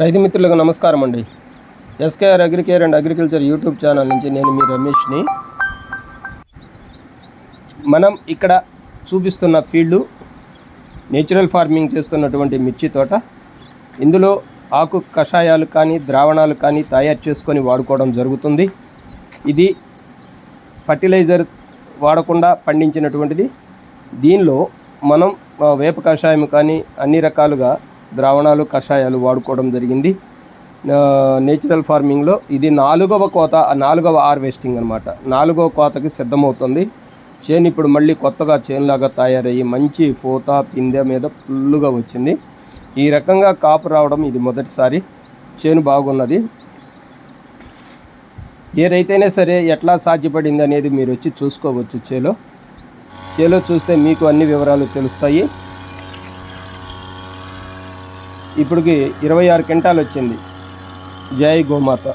రైతు మిత్రులకు నమస్కారం అండి. SKR Agricare and agriculture YouTube channel నుంచి నేను మీ రమేష్ని. మనం ఇక్కడ చూపిస్తున్న ఫీల్డు నేచురల్ ఫార్మింగ్ చేస్తున్నటువంటి మిర్చి తోట. ఇందులో ఆకు కషాయాలు కానీ ద్రావణాలు కానీ తయారు చేసుకొని వాడుకోవడం జరుగుతుంది. ఇది ఫర్టిలైజర్ వాడకుండా పండించినటువంటిది. దీనిలో మనం వేప కషాయం కానీ అన్ని రకాలుగా ద్రావణాలు కషాయాలు వాడుకోవడం జరిగింది. నేచురల్ ఫార్మింగ్లో ఇది నాలుగవ కోత నాలుగవ హార్వెస్టింగ్ అనమాట నాలుగవ కోతకి సిద్ధమవుతుంది. చేను ఇప్పుడు మళ్ళీ కొత్తగా చేనులాగా తయారయ్యి మంచి పూత పిందె మీద ఫుల్లుగా వచ్చింది. ఈ రకంగా కాపు రావడం ఇది మొదటిసారి. చేను బాగున్నది. ఏ రైతైనా సరే ఎట్లా సాధ్యపడింది అనేది మీరు వచ్చి చూసుకోవచ్చు చేలో. చేలో చూస్తే మీకు అన్ని వివరాలు తెలుస్తాయి. ఇప్పటికి ఇరవై ఆరు క్వింటాలు వచ్చింది జై గోమాత.